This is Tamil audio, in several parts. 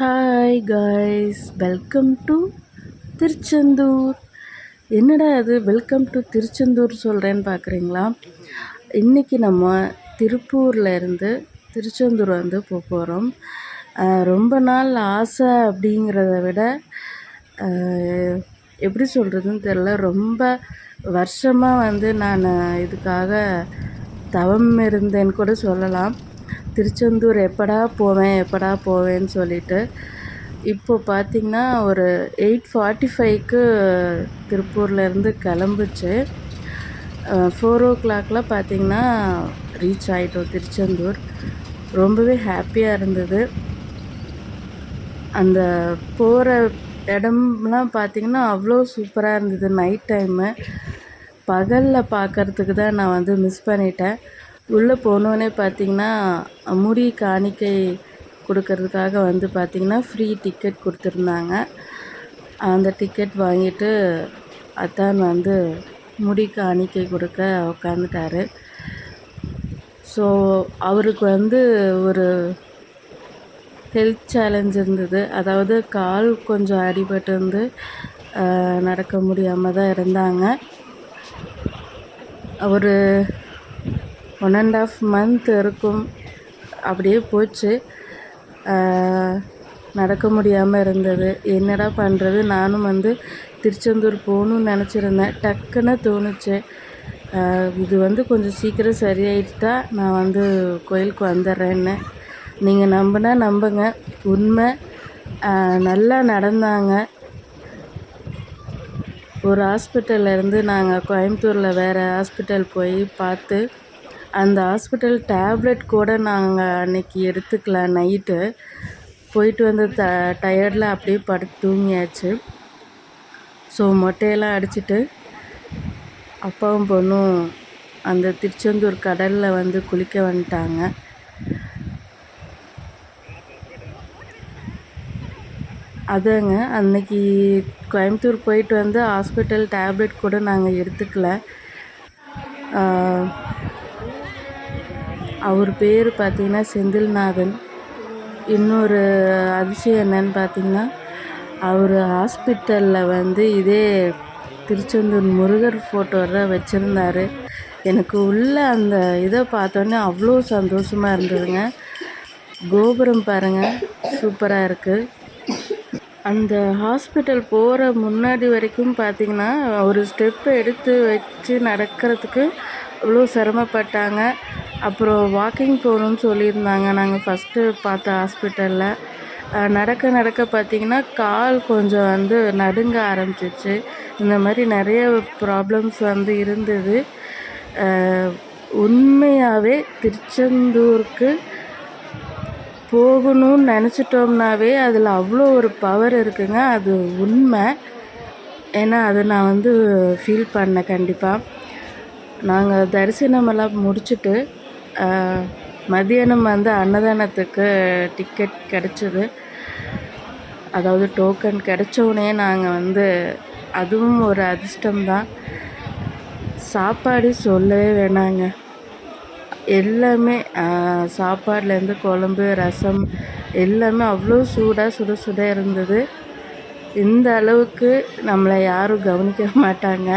Hi guys welcome to Tiruchendur என்னடா அது வெல்கம் டு திருச்செந்தூர் சொல்கிறேன்னு பார்க்குறீங்களா இன்றைக்கி நம்ம திருப்பூரில் இருந்து திருச்செந்தூர் வந்து போக போகிறோம் ரொம்ப நாள் ஆசை அப்படிங்கிறத விட எப்படி சொல்கிறதுன்னு தெரில ரொம்ப வருஷமாக வந்து நான் இதுக்காக தவம் இருந்தேன்னு கூட சொல்லலாம். திருச்செந்தூர் எப்படா போவேன் எப்படா போவேன்னு சொல்லிட்டு இப்போ பார்த்திங்கன்னா ஒரு எயிட் ஃபார்ட்டி ஃபைவ்க்கு திருப்பூர்லேருந்து கிளம்புச்சு. ஃபோர் ஓ கிளாக்லாம் பார்த்திங்கன்னா ரீச் ஆகிட்டோம் திருச்செந்தூர். ரொம்பவே ஹாப்பியாக இருந்தது. அந்த போகிற இடம்லாம் பார்த்திங்கன்னா அவ்வளோ சூப்பராக இருந்தது. நைட் டைமு பகலில் பார்க்கறதுக்கு தான் நான் வந்து மிஸ் பண்ணிட்டேன். உள்ளே போனோடனே பார்த்திங்கன்னா முடி காணிக்கை கொடுக்கறதுக்காக வந்து பார்த்திங்கன்னா ஃப்ரீ டிக்கெட் கொடுத்துருந்தாங்க. அந்த டிக்கெட் வாங்கிட்டு அத்தான் வந்து முடி காணிக்கை கொடுக்க உக்காந்துட்டாரு. ஸோ அவருக்கு வந்து ஒரு ஹெல்த் சேலஞ்ச் இருந்தது. அதாவது கால் கொஞ்சம் அடிபட்டு வந்து நடக்க முடியாமல் தான் இருந்தாங்க. ஒரு ஒன் அண்ட் ஆஃப் மந்த் இருக்கும். அப்படியே போச்சு. நடக்க முடியாமல் இருந்தது. என்னடா பண்ணுறது நானும் வந்து திருச்செந்தூர் போகணுன்னு நினச்சிருந்தேன். டக்குன்னு தோணுச்சு. இது வந்து கொஞ்சம் சீக்கிரம் சரியாயிட்டா நான் வந்து கோயிலுக்கு வந்துடுறேன்னு. நீங்கள் நம்பினா நம்புங்க. உண்மை. நல்லா நடந்தாங்க. ஒரு ஹாஸ்பிட்டல்லேருந்து நாங்கள் கோயம்புத்தூரில் வேறு ஹாஸ்பிட்டல் போய் பார்த்து அந்த ஹாஸ்பிட்டல் டேப்லெட் கூட நாங்கள் அன்னைக்கு எடுத்துக்கல நைட்டு. போயிட்டு வந்து த டயர்டில் அப்படியே படுத்து தூங்கியாச்சு. ஸோ மொட்டையெல்லாம் அடிச்சிட்டு அப்பாவும் பொண்ணும் அந்த திருச்செந்தூர் கடலில் வந்து குளிக்க வந்துட்டாங்க. அதாங்க அன்னைக்கு கோயம்புத்தூர் போயிட்டு வந்து ஹாஸ்பிட்டல் டேப்லெட் கூட நாங்கள் எடுத்துக்கல. அவர் பேர் பார்த்திங்கன்னா செந்தில்நாதன். இன்னொரு அதிசயம் என்னன்னு பார்த்தீங்கன்னா அவர் ஹாஸ்பிட்டலில் வந்து இதே திருச்செந்தூர் முருகர் ஃபோட்டோ தான் வச்சுருந்தாரு. எனக்கு உள்ள அந்த இதை பார்த்தோன்னே அவ்வளோ சந்தோஷமாக இருந்ததுங்க. கோபுரம் பாருங்கள் சூப்பராக இருக்குது அந்த ஹாஸ்பிட்டல் போகிற முன்னாடி வரைக்கும் பார்த்தீங்கன்னா ஒரு ஸ்டெப் எடுத்து வச்சு நடக்கிறதுக்கு அவ்வளோ சிரமப்பட்டாங்க. அப்புறம் வாக்கிங் போகணுன்னு சொல்லியிருந்தாங்க. நாங்கள் ஃபஸ்ட்டு பார்த்த ஹாஸ்பிட்டலில் நடக்க நடக்க பார்த்திங்கன்னா கால் கொஞ்சம் வந்து நடுங்க ஆரம்பிச்சிச்சு இந்த மாதிரி நிறைய ப்ராப்ளம்ஸ் வந்து இருந்தது. உண்மையாகவே திருச்செந்தூருக்கு போகணும்னு நினச்சிட்டோம்னாவே அதில் அவ்வளோ ஒரு பவர் இருக்குங்க. அது உண்மை. ஏன்னா அதை நான் வந்து ஃபீல் பண்ணேன் கண்டிப்பாக நாங்கள் தரிசனமெல்லாம் முடிச்சுட்டு மதியானம் வந்து அன்னதானத்துக்கு டிக்கெட் கிடச்சிது. அதாவது டோக்கன் கிடச்சோடனே நாங்கள் வந்து அதுவும் ஒரு அதிர்ஷ்டம்தான் சாப்பாடு சொல்லவே வேணாங்க. எல்லாமே சாப்பாடுலேருந்து குழம்பு ரசம் எல்லாமே அவ்வளோ சூடாக சுட சுட இருந்தது. இந்த அளவுக்கு நம்மளை யாரும் கவனிக்க மாட்டாங்க.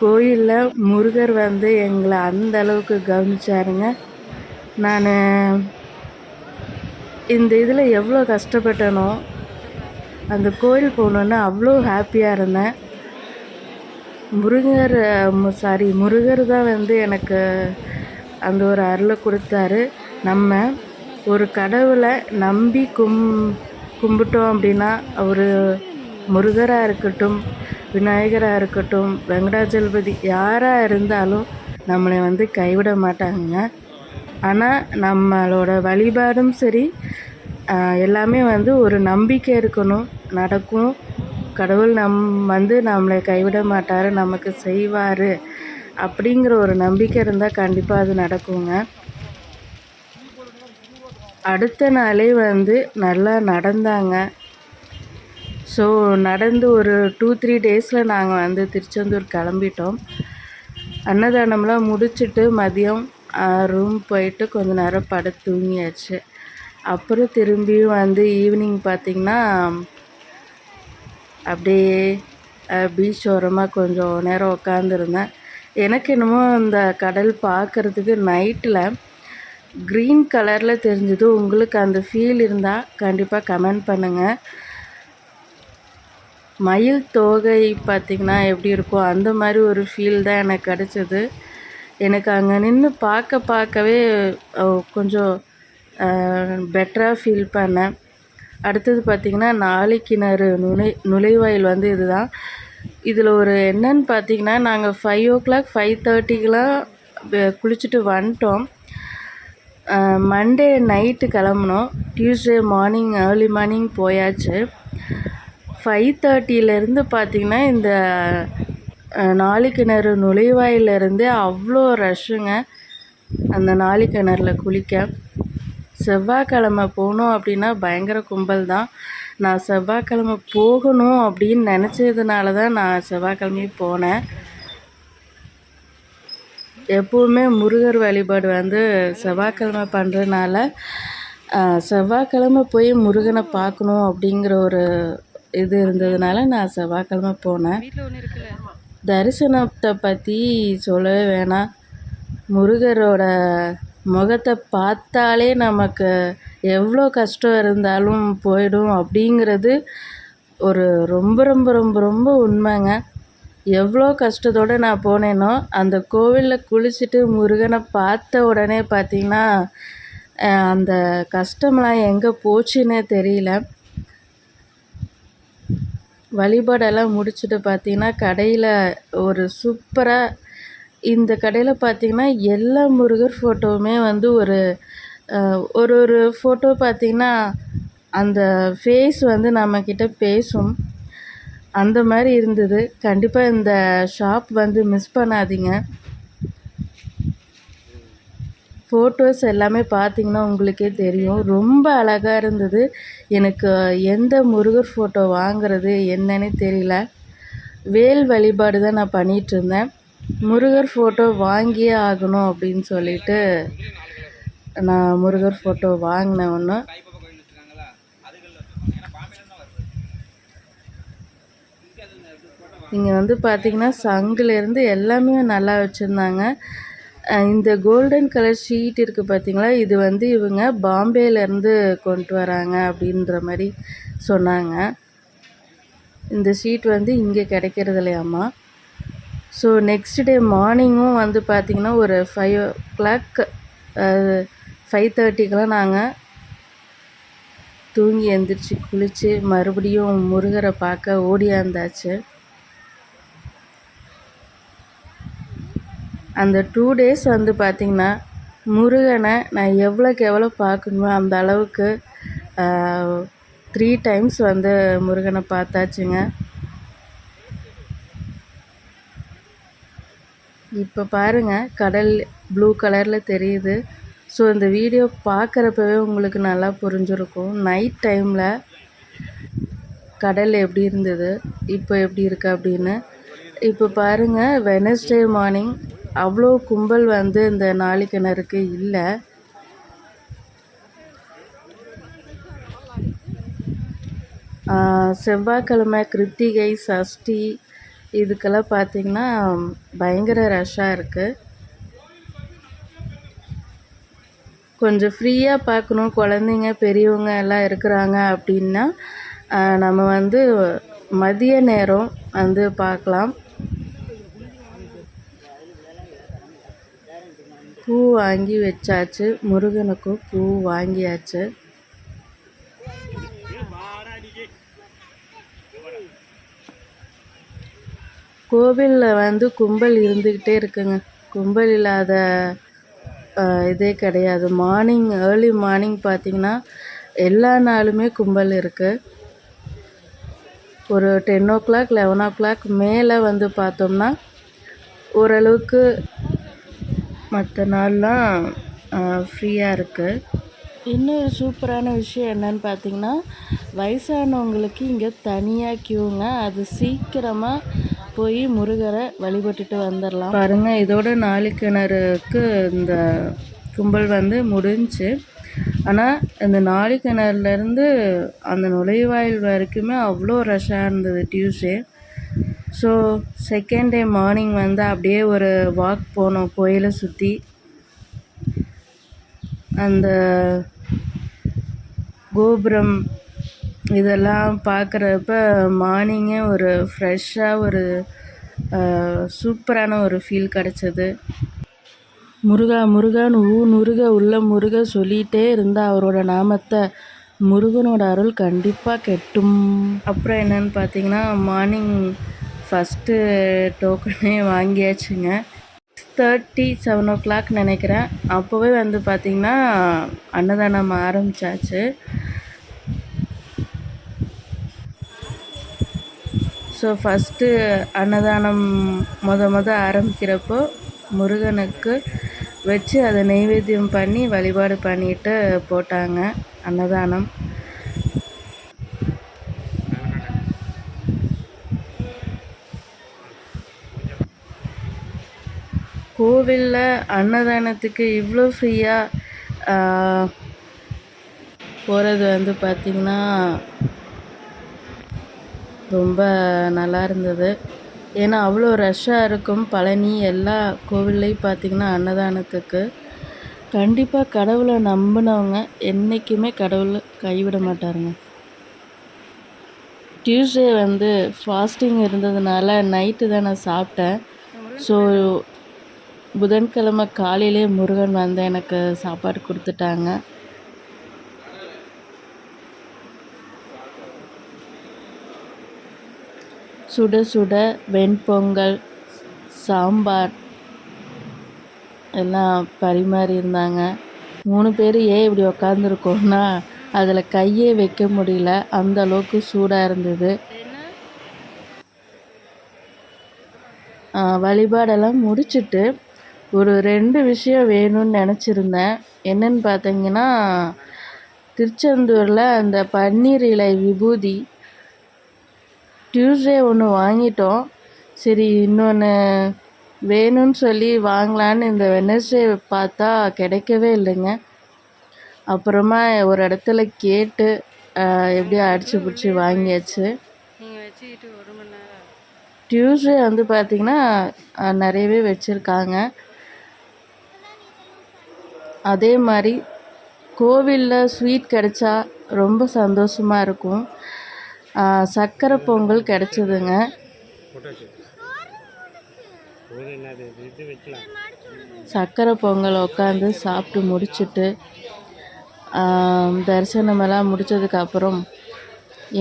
கோயிலில் முருகர் வந்து எங்களை அந்த அளவுக்கு கவனிச்சாருங்க. நான் இந்த இதில் எவ்வளோ கஷ்டப்பட்டனோ அந்த கோயில் போகணுன்னு அவ்வளோ ஹாப்பியாக இருந்தேன். முருகர் சாரி முருகர் தான் வந்து எனக்கு அந்த ஒரு அருளை கொடுத்தாரு. நம்ம ஒரு கடவுளை நம்பி கும் கும்பிட்டோம் அப்படின்னா அவர் முருகராக இருக்கட்டும் விநாயகராக இருக்கட்டும் வெங்கடாஜலபதி யாராக இருந்தாலும் நம்மளை வந்து கைவிட மாட்டாங்க ஆனால் நம்மளோட வழிபாடும் சரி எல்லாமே வந்து ஒரு நம்பிக்கை இருக்கணும் நடக்கும். கடவுள் நம் வந்து நம்மளை கைவிட மாட்டார் நமக்கு செய்வார் அப்படிங்கிற ஒரு நம்பிக்கை இருந்தால் கண்டிப்பாக அது நடக்குங்க. அடுத்த நாளே வந்து நல்லா நடந்தாங்க. ஸோ நடந்து ஒரு டூ த்ரீ டேஸில் நாங்கள் வந்து திருச்செந்தூர் கிளம்பிட்டோம். அன்னதானம்லாம் முடிச்சுட்டு மதியம் ரூம் போயிட்டு கொஞ்ச நேரம் படுத்து தூங்கியாச்சு. அப்புறம் திரும்பியும் வந்து ஈவினிங் பார்த்திங்கன்னா அப்படியே பீச் ஓரமாக கொஞ்சம் நேரம் உட்காந்துருந்தேன் எனக்கு என்னமோ இந்த கடல் பார்க்குறதுக்கு நைட்டில் க்ரீன் கலரில் தெரிஞ்சது. உங்களுக்கு அந்த ஃபீல் இருந்தால் கண்டிப்பாக கமெண்ட் பண்ணுங்கள் மயில் தோகை பார்த்திங்கன்னா எப்படி இருக்கும் அந்த மாதிரி ஒரு ஃபீல் தான் எனக்கு கிடச்சிது. எனக்கு அங்கே நின்று பார்க்க பார்க்கவே கொஞ்சம் பெட்டராக ஃபீல் பண்ணேன். அடுத்தது பார்த்திங்கன்னா நாளைக்கிணறு நுழை நுழைவாயில் வந்து இதுதான். இதில் ஒரு என்னன்னு பார்த்தீங்கன்னா நாங்கள் ஃபைவ் ஓ கிளாக் ஃபைவ் தேர்ட்டிக்கெலாம் குளிச்சுட்டு வந்துட்டோம். மண்டே நைட்டு கிளம்புனோம். டியூஸ்டே மார்னிங் ஏர்லி மார்னிங் போயாச்சு. ஃபைவ் தேர்ட்டியிலேருந்து பார்த்திங்கன்னா இந்த நாளிக்கிணறு நுழைவாயிலேருந்தே அவ்வளோ ரஷ்ஷுங்க அந்த நாளிக்கிணறில் குளிக்க. செவ்வாய்க்கிழமை போனோம் அப்படின்னா பயங்கர கும்பல் தான். நான் செவ்வாய்க்கிழம போகணும் அப்படின்னு நினச்சதுனால தான் நான் செவ்வாய்க்கிழமையும் போனேன். எப்போவுமே முருகர் வழிபாடு வந்து செவ்வாய்க்கிழமை பண்ணுறதுனால செவ்வாய்க்கிழமை போய் முருகனை பார்க்கணும் அப்படிங்கிற ஒரு இது இருந்ததுனால நான் செவ்வாய்க்கிழமை போனேன். தரிசனத்தை பற்றி சொல்லவே வேணாம். முருகரோட முகத்தை பார்த்தாலே நமக்கு எவ்வளோ கஷ்டம் இருந்தாலும் போயிடும் அப்படிங்கிறது ஒரு ரொம்ப ரொம்ப ரொம்ப ரொம்ப உண்மைங்க. எவ்வளோ கஷ்டத்தோடு நான் போனேனோ அந்த கோவிலில் குளிச்சுட்டு முருகனை பார்த்த உடனே பார்த்திங்கன்னா அந்த கஷ்டம்லாம் எங்கே போச்சுன்னே தெரியல. வழிபாடெல்லாம் முடிச்சுட்டு பார்த்திங்கன்னா கடையில் ஒரு சூப்பராக இந்த கடையில் பார்த்திங்கன்னா எல்லா முருகர் ஃபோட்டோவுமே வந்து ஒரு ஒரு ஒரு ஃபோட்டோ பார்த்திங்கன்னா அந்த ஃபேஸ் வந்து நம்மக்கிட்ட பேசும். அந்த மாதிரி இருந்தது. கண்டிப்பாக இந்த ஷாப் வந்து மிஸ் பண்ணாதீங்க. ஃபோட்டோஸ் எல்லாமே பார்த்திங்கன்னா உங்களுக்கே தெரியும். ரொம்ப அழகாக இருந்தது. எனக்கு எந்த முருகர் ஃபோட்டோ வாங்குறது என்னன்னு தெரியல. வேல் வழிபாடு தான் நான் பண்ணிகிட்ருந்தேன் முருகர் ஃபோட்டோ வாங்கியே ஆகணும் அப்படின்னு சொல்லிட்டு நான் முருகர் ஃபோட்டோ வாங்கினேன் ஒன்று இங்கே வந்து பார்த்திங்கன்னா சங்குலேருந்து எல்லாமே நல்லா வச்சுருந்தாங்க. இந்த கோல்டன் கலர் ஷீட் இருக்குது பார்த்தீங்களா? இது வந்து இவங்க பாம்பேலேருந்து கொண்டு வராங்க அப்படின்ற மாதிரி சொன்னாங்க. இந்த ஷீட் வந்து இங்கே கிடைக்கிறது இல்லையாம்மா ஸோ நெக்ஸ்ட் டே மார்னிங்கும் வந்து பார்த்திங்கன்னா ஒரு ஃபைவ் ஓ கிளாக் ஃபைவ் தேர்ட்டிக்கெலாம் நாங்கள் தூங்கி எழுந்திரிச்சி குளித்து மறுபடியும் முருகரை பார்க்க ஓடியாந்தாச்சு அந்த டூ டேஸ் வந்து பார்த்திங்கன்னா முருகனை நான் எவ்வளோக்கு எவ்வளோ பார்க்கணுமோ அந்த அளவுக்கு த்ரீ டைம்ஸ் வந்து முருகனை பார்த்தாச்சுங்க. இப்போ பாருங்கள் கடல் ப்ளூ கலரில் தெரியுது. ஸோ இந்த வீடியோ பார்க்குறப்பவே உங்களுக்கு நல்லா புரிஞ்சிருக்கும். நைட் டைமில் கடல் எப்படி இருந்தது இப்போ எப்படி இருக்குது அப்படின்னு. இப்போ பாருங்கள் வெனஸ்டே மார்னிங் அவ்வளோ கும்பல் வந்து இந்த நாளிக்கிணறுக்கு இல்லை. செவ்வாய்க்கிழமை கிருத்திகை சஷ்டி இதுக்கெல்லாம் பார்த்திங்கன்னா பயங்கர ரஷ்ஷாக இருக்குது கொஞ்சம் ஃப்ரீயாக பார்க்கணும் குழந்தைங்க பெரியவங்க எல்லாம் இருக்கிறாங்க அப்படின்னா நம்ம வந்து மதிய நேரம் வந்து பார்க்கலாம் பூ வாங்கி வச்சாச்சு. முருகனுக்கும் பூ வாங்கியாச்சு. கோவிலில் வந்து கும்பல் இருந்துக்கிட்டே இருக்குங்க. கும்பல் இல்லாத இதே கிடையாது. மார்னிங் ஏர்லி மார்னிங் பார்த்திங்கன்னா எல்லா நாளுமே கும்பல் இருக்குது ஒரு ten o'clock eleven o'clock மேலே வந்து பார்த்தோம்னா ஓரளவுக்கு மற்ற நாள்லாம் ஃப்ரீயாக இருக்குது இன்னொரு சூப்பரான விஷயம் என்னன்னு பார்த்தீங்கன்னா வயசானவங்களுக்கு இங்கே தனியாக க்யூங்க அது சீக்கிரமாக போய் முருகரை வழிபட்டுட்டு வந்துடலாம் பாருங்கள் இதோட கிணறுக்கு இந்த கும்பல் வந்து முடிஞ்சு ஆனால் இந்த நாழிக்கிணறுலேருந்து அந்த நுழைவாயில் வரைக்குமே அவ்வளோ ரஷ்ஷாக இருந்தது Tuesday so second day morning வந்து அப்படியே ஒரு வாக் போனோம் கோயிலை சுற்றி அந்த கோபுரம் இதெல்லாம் பார்க்குறப்ப மார்னிங்கே ஒரு ஃப்ரெஷ்ஷாக ஒரு சூப்பரான ஒரு ஃபீல் கிடச்சிது. முருகா முருகான்னு ஊ முருக உள்ள முருக சொல்லிகிட்டே இருந்தால் அவரோட நாமத்தை முருகனோட அருள் கண்டிப்பாக கெட்டும். அப்புறம் என்னன்னு பார்த்தீங்கன்னா மார்னிங் ஃபஸ்ட்டு டோக்கனே வாங்கியாச்சுங்க. தேர்ட்டி செவன் ஓ கிளாக் நினைக்கிறேன். அப்போவே வந்து பார்த்திங்கன்னா அன்னதானம் ஆரம்பித்தாச்சு ஸோ ஃபஸ்ட்டு அன்னதானம் மொத மொத ஆரம்பிக்கிறப்போ முருகனுக்கு வச்சு அதை நெய்வேத்தியம் பண்ணி வழிபாடு பண்ணிட்டு போட்டாங்க. அன்னதானம். கோவிலில் அன்னதானத்துக்கு இவ்வளோ ஃப்ரீயாக போகிறது வந்து பார்த்திங்கன்னா ரொம்ப நல்லா இருந்தது. ஏன்னா அவ்வளோ ரஷ்ஷாக இருக்கும் பழனி எல்லா கோவில்லையும் பார்த்திங்கன்னா அன்னதானத்துக்கு. கண்டிப்பாக கடவுளை நம்பினவங்க என்றைக்குமே கடவுளை கைவிட மாட்டாருங்க. டியூஸ்டே வந்து ஃபாஸ்டிங் இருந்ததுனால நைட்டு தான் நான் சாப்பிட்டேன். ஸோ புதன்கிழமை காலையிலே முருகன் வந்து எனக்கு சாப்பாடு கொடுத்துட்டாங்க. சுட சுட வெண்பொங்கல் சாம்பார் எல்லாம் பரிமாறி இருந்தாங்க. மூணு பேர் ஏன் இப்படி உக்காந்துருக்கோம்னா அதில் கையே வைக்க முடியல. அந்த அளவுக்கு சூடாக இருந்தது. வழிபாடெல்லாம் முடிச்சுட்டு ஒரு ரெண்டு விஷயம் வேணும்னு நினச்சிருந்தேன். என்னன்னு பார்த்தீங்கன்னா திருச்செந்தூரில் அந்த பன்னீர் இலை விபூதி டியூஸ்டே ஒன்று வாங்கிட்டோம். சரி இன்னொன்று வேணும்னு சொல்லி வாங்கலான்னு இந்த வெனஸ்டே பார்த்தா கிடைக்கவே இல்லைங்க. அப்புறமா ஒரு இடத்துல கேட்டு எப்படியோ அடிச்சு பிடிச்சி வாங்கியாச்சு. டியூஸ்டே வந்து பார்த்திங்கன்னா நிறையவே வச்சுருக்காங்க. அதே மாதிரி கோவிலில் ஸ்வீட் கிடைச்சா ரொம்ப சந்தோஷமாக இருக்கும். சக்கரை பொங்கல் கிடச்சிதுங்க. சக்கரை பொங்கல் உட்காந்து சாப்பிட்டு முடிச்சுட்டு தரிசனமெல்லாம் முடித்ததுக்கப்புறம்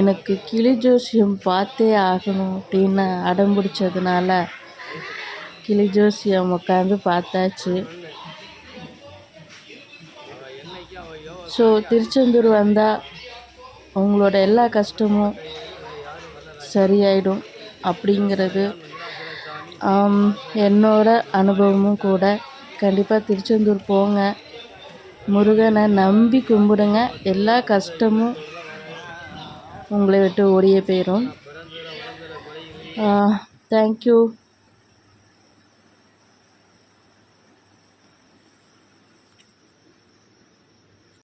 எனக்கு கிளி ஜோசியம் பார்த்தே ஆகணும் அப்படின்னு அடம் பிடிச்சதுனால கிளி ஜோசியம் உட்காந்து பார்த்தாச்சு. ஸோ திருச்செந்தூர் வந்தால் உங்களோட எல்லா கஷ்டமும் சரியாயிடும் அப்படிங்கிறது என்னோட அனுபவமும் கூட. கண்டிப்பாக திருச்செந்தூர் போங்க. முருகனை நம்பி கும்பிடுங்க. எல்லா கஷ்டமும் உங்களை விட்டு ஓடியே போயிடும் தேங்க்யூ